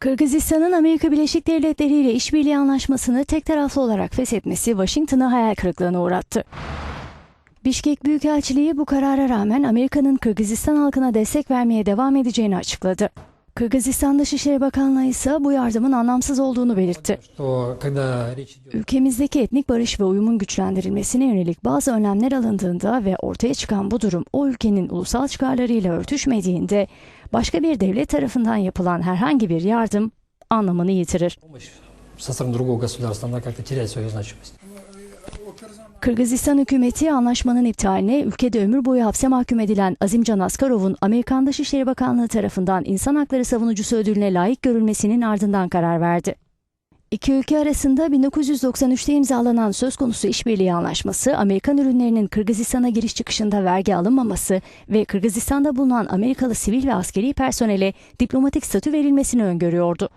Kırgızistan'ın Amerika Birleşik Devletleri ile işbirliği anlaşmasını tek taraflı olarak feshetmesi Washington'ı hayal kırıklığına uğrattı. Bişkek Büyükelçiliği bu karara rağmen Amerika'nın Kırgızistan halkına destek vermeye devam edeceğini açıkladı. Kırgızistan'da Şişleri Bakanlığı ise bu yardımın anlamsız olduğunu belirtti. Ülkemizdeki etnik barış ve uyumun güçlendirilmesine yönelik bazı önlemler alındığında ve ortaya çıkan bu durum o ülkenin ulusal çıkarlarıyla örtüşmediğinde başka bir devlet tarafından yapılan herhangi bir yardım anlamını yitirir. Kırgızistan hükümeti anlaşmanın iptaline ülkede ömür boyu hapse mahkum edilen Azimcan Askarov'un Amerikan Dışişleri Bakanlığı tarafından insan hakları savunucusu ödülüne layık görülmesinin ardından karar verdi. İki ülke arasında 1993'te imzalanan söz konusu işbirliği anlaşması, Amerikan ürünlerinin Kırgızistan'a giriş çıkışında vergi alınmaması ve Kırgızistan'da bulunan Amerikalı sivil ve askeri personele diplomatik statü verilmesini öngörüyordu.